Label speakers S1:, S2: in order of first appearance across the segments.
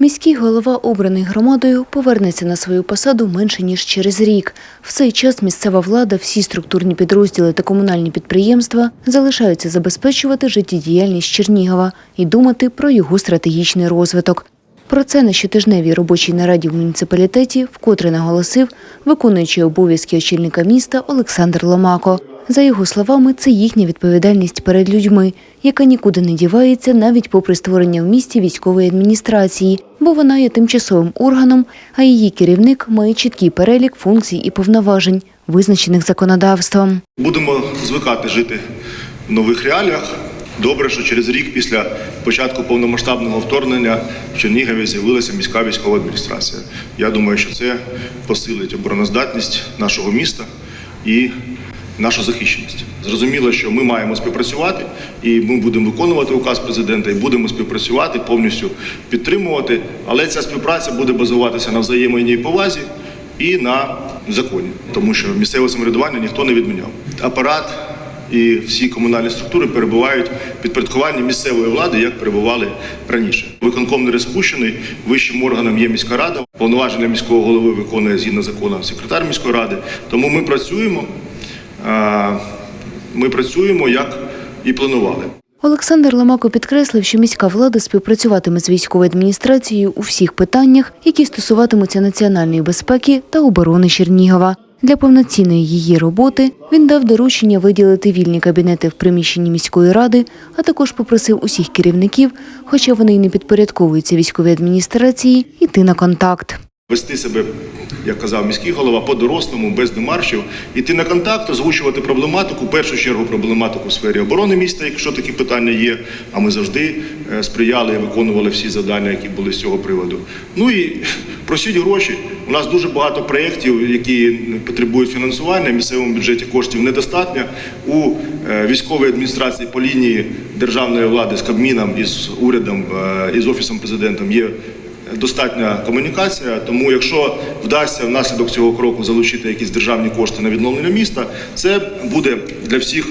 S1: Міський голова, обраний громадою, повернеться на свою посаду менше ніж через рік. В цей час місцева влада, всі структурні підрозділи та комунальні підприємства залишаються забезпечувати життєдіяльність Чернігова і думати про його стратегічний розвиток. Про це на щотижневій робочій нараді в муніципалітеті вкотре наголосив виконуючий обов'язки очільника міста Олександр Ломако. За його словами, це їхня відповідальність перед людьми, яка нікуди не дівається навіть попри створення в місті військової адміністрації, бо вона є тимчасовим органом, а її керівник має чіткий перелік функцій і повноважень, визначених законодавством.
S2: Будемо звикати жити в нових реаліях. Добре, що через рік після початку повномасштабного вторгнення в Чернігові з'явилася міська військова адміністрація. Я думаю, що це посилить обороноздатність нашого міста і нашу захищеність. Зрозуміло, що ми маємо співпрацювати, і ми будемо виконувати указ президента, і будемо співпрацювати, повністю підтримувати. Але ця співпраця буде базуватися на взаємній повазі і на законі, тому що місцеве самоврядування ніхто не відміняв. Апарат і всі комунальні структури перебувають підпорядкуванні місцевої влади, як перебували раніше. Виконком не розпущений, вищим органом є міська рада. Повноваження міського голови виконує згідно закону секретар міської ради. Тому ми працюємо. Ми працюємо як і планували.
S1: Олександр Ломако підкреслив, що міська влада співпрацюватиме з військовою адміністрацією у всіх питаннях, які стосуватимуться національної безпеки та оборони Чернігова. Для повноцінної її роботи він дав доручення виділити вільні кабінети в приміщенні міської ради, а також попросив усіх керівників, хоча вони й не підпорядковуються військовій адміністрації, йти на контакт.
S2: Вести себе, як казав міський голова, по-дорослому, без демаршів, іти на контакт, озвучувати проблематику, в першу чергу проблематику в сфері оборони міста, якщо такі питання є. А ми завжди е, сприяли і виконували всі завдання, які були з цього приводу. Ну і просіть гроші. У нас дуже багато проєктів, які потребують фінансування. В місцевому бюджеті коштів недостатньо. У е, військовій адміністрації по лінії державної влади з Кабміном і з урядом е, і з офісом президентом є достатня комунікація. Тому, якщо вдасться внаслідок цього кроку залучити якісь державні кошти на відновлення міста, це буде для всіх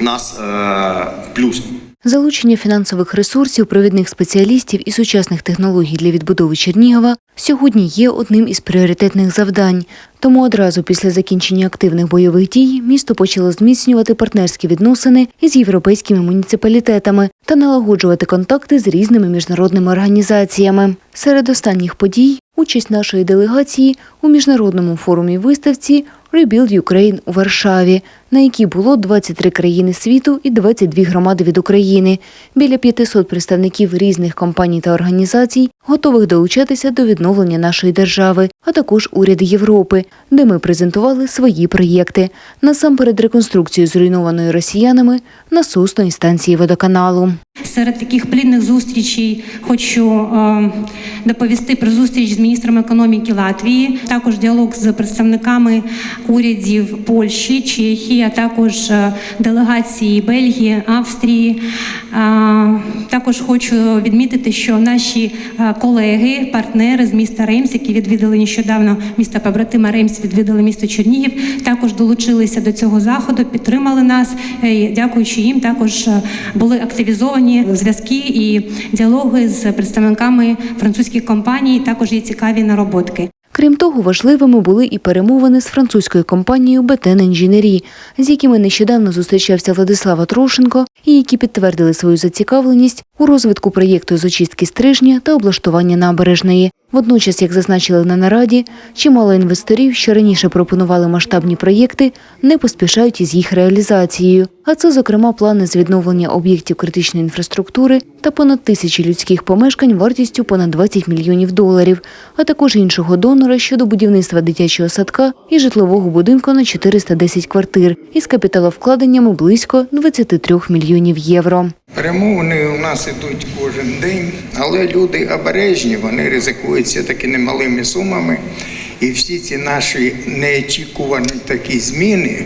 S2: нас е, плюсом.
S1: Залучення фінансових ресурсів, провідних спеціалістів і сучасних технологій для відбудови Чернігова сьогодні є одним із пріоритетних завдань. Тому одразу після закінчення активних бойових дій місто почало зміцнювати партнерські відносини із європейськими муніципалітетами та налагоджувати контакти з різними міжнародними організаціями. Серед останніх подій участь нашої делегації у міжнародному форумі виставці Rebuild Ukraine у Варшаві, на якій було 23 країни світу і 22 громади від України. Біля 500 представників різних компаній та організацій готових долучатися до відновлення нашої держави, а також уряди Європи, де ми презентували свої проєкти. Насамперед реконструкцію зруйнованої росіянами насосної станції водоканалу.
S3: Серед таких плідних зустрічей хочу е, доповісти про зустріч з міністром економіки Латвії, також діалог з представниками урядів Польщі, Чехії, а також е, делегації Бельгії, Австрії. Е, також хочу відмітити, що наші е, колеги, партнери з міста Реймс, які відвідали нещодавно місто побратима Реймс, відвідали місто Чернігів, також долучилися до цього заходу, підтримали нас. І Дякуючи їм, також були активізовані зв'язки і діалоги з представниками французьких компаній. Також є цікаві нароботки.
S1: Крім того, важливими були і перемовини з французькою компанією Бетен Інженері», з якими нещодавно зустрічався Владислава Трошенко, і які підтвердили свою зацікавленість у розвитку проєкту з очистки стрижня та облаштування набережної. Водночас, як зазначили на нараді, чимало інвесторів, що раніше пропонували масштабні проєкти, не поспішають із їх реалізацією. А це, зокрема, плани з відновлення об'єктів критичної інфраструктури та понад тисячі людських помешкань вартістю понад 20 мільйонів доларів, а також іншого донора щодо будівництва дитячого садка і житлового будинку на 410 квартир із капіталовкладеннями близько 23 мільйонів євро.
S4: Перемовини у нас ідуть кожен день, але люди обережні, вони ризикуються таки немалими сумами. І всі ці наші неочікувані такі зміни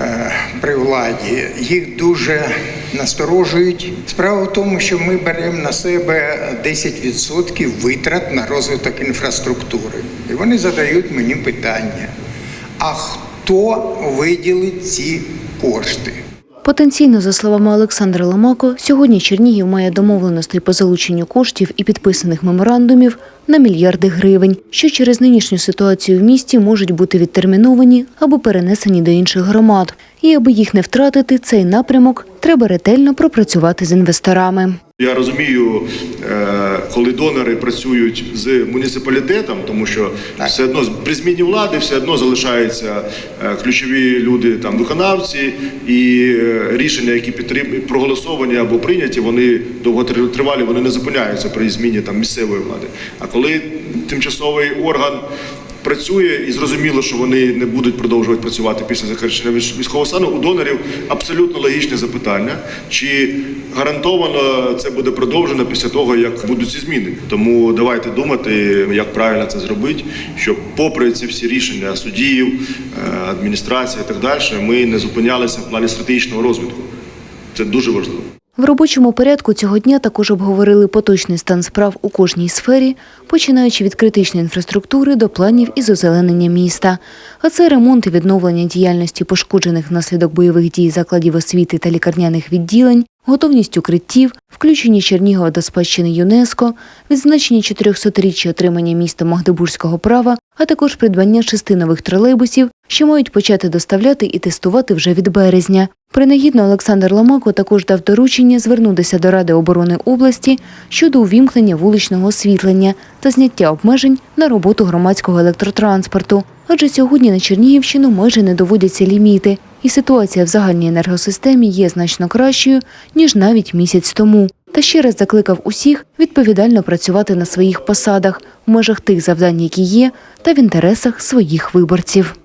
S4: е, при владі їх дуже насторожують. Справа в тому, що ми беремо на себе 10% витрат на розвиток інфраструктури. І вони задають мені питання: а хто виділить ці кошти?
S1: Потенційно, за словами Олександра Ломако, сьогодні Чернігів має домовленостей по залученню коштів і підписаних меморандумів на мільярди гривень, що через нинішню ситуацію в місті можуть бути відтерміновані або перенесені до інших громад. І аби їх не втратити, цей напрямок треба ретельно пропрацювати з інвесторами.
S2: Я розумію, е, коли донори працюють з муніципалітетом, тому що все одно при зміні влади все одно залишаються е, ключові люди, там виконавці, і е, рішення, які підтрим- проголосовані або прийняті, вони довготривалі, вони не зупиняються при зміні там місцевої влади. А коли тимчасовий орган працює і зрозуміло, що вони не будуть продовжувати працювати після військ- військового стану. У донорів абсолютно логічне запитання, чи гарантовано це буде продовжено після того, як будуть ці зміни. Тому давайте думати, як правильно це зробити, щоб, попри ці всі рішення судів, е, адміністрації і так далі, ми не зупинялися в плані стратегічного розвитку. Це дуже важливо.
S1: В робочому порядку цього дня також обговорили поточний стан справ у кожній сфері, починаючи від критичної інфраструктури до планів із озеленення міста. А це ремонт і відновлення діяльності пошкоджених внаслідок бойових дій закладів освіти та лікарняних відділень, готовність укриттів, включення Чернігова до спадщини ЮНЕСКо, відзначення 400-річчя отримання міста Магдебурзького права, а також придбання шести нових тролейбусів, що мають почати доставляти і тестувати вже від березня. Принагідно Олександр Ломако також дав доручення звернутися до Ради оборони області щодо увімкнення вуличного освітлення та зняття обмежень на роботу громадського електротранспорту. Адже сьогодні на Чернігівщину майже не доводяться ліміти, і ситуація в загальній енергосистемі є значно кращою, ніж навіть місяць тому. Та ще раз закликав усіх відповідально працювати на своїх посадах в межах тих завдань, які є, та в інтересах своїх виборців.